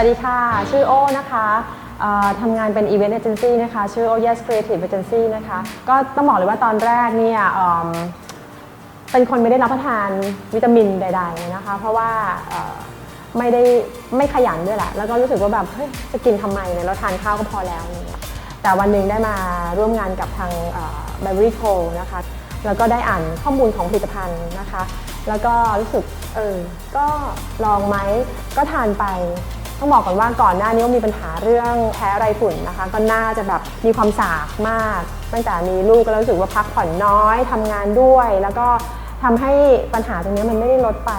วัสดีค่ะ ชื่อโอ้นะคะทำงานเป็น Event Agency นะคะ ชื่อโอ Yes Creative Agency นะคะ ก็ต้องบอกเลยว่าตอนแรกเนี่ยเป็นคนไม่ได้รับประทานวิตามินใดๆนะคะ เพราะว่าไม่ได้ไม่ขยันด้วยแหละ แล้วก็รู้สึกว่าแบบเฮ้ยจะกินทำไมเนี่ยเราทานข้าวก็พอแล้ว แต่วันหนึ่งได้มาร่วมงานกับทาง b e v e r y Co นะคะ แล้วก็ได้อ่านข้อมูลของผลิตภัณฑ์นะคะ แล้วก็รู้สึกเออ ก็ลองไหมก็ทานไป ต้องบอกก่อนว่าก่อนหน้านี้มีปัญหาเรื่องแพ้ไรฝุ่นนะคะ ก็น่าจะแบบมีความสากมาก ตั้งแต่มีลูกก็รู้สึกว่าพักผ่อนน้อยทำงานด้วย แล้วก็ทำให้ปัญหาตรงนี้มันไม่ได้ลดไป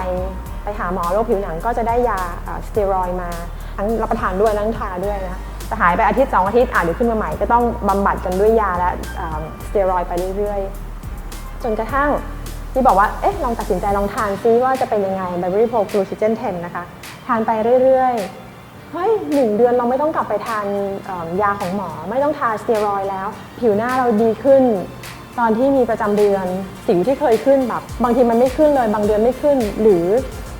ไปหาหมอโรคผิวหนังก็จะได้ยาสเตียรอยมา ทั้งรับประทานด้วยทั้งทาด้วยนะแต่หายไปอาทิตย์สองอาทิตย์อะเดี๋ยวขึ้นมาใหม่ก็ต้องบำบัดกันด้วยยาและสเตียรอยไปเรื่อยๆ จนกระทั่งที่บอกว่า เอ๊ะ ลองตัดสินใจลองทานซิว่าจะเป็นยังไง b e v e r y Pro Glucogen 10 นะคะ ทานไปเรื่อยๆ เฮ้ยหนึ่งเดือนเราไม่ต้องกลับไปทานยาของหมอ ไม่ต้องทาสเตียรอยแล้ว ผิวหน้าเราดีขึ้น ตอนที่มีประจำเดือนสิวที่เคยขึ้นแบบบางทีมันไม่ขึ้นเลย บางเดือนไม่ขึ้น หรือ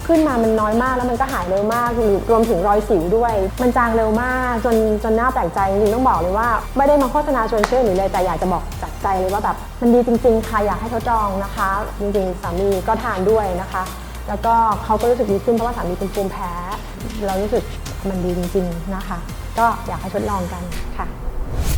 ขึ้นมามันน้อยมากแล้วมันก็หายเร็วมากหรือรวมถึงรอยสิวด้วย มันจางเร็วมากจนจนน่าแปลกใจจริงต้องบอกเลยว่าไม่ได้มาโฆษณาชวนเชื่อหรือเลยแต่อยากจะบอกจากใจเลยว่าแบบมันดีจริงๆค่ะอยากให้ทดลองนะคะ จริงๆสามีก็ทานด้วยนะคะ แล้วก็เขาก็รู้สึกดีขึ้นเพราะว่าสามีเป็นภูมิแพ้ เรารู้สึก มันดีจริงๆนะคะ ก็อยากให้ทดลองกันค่ะ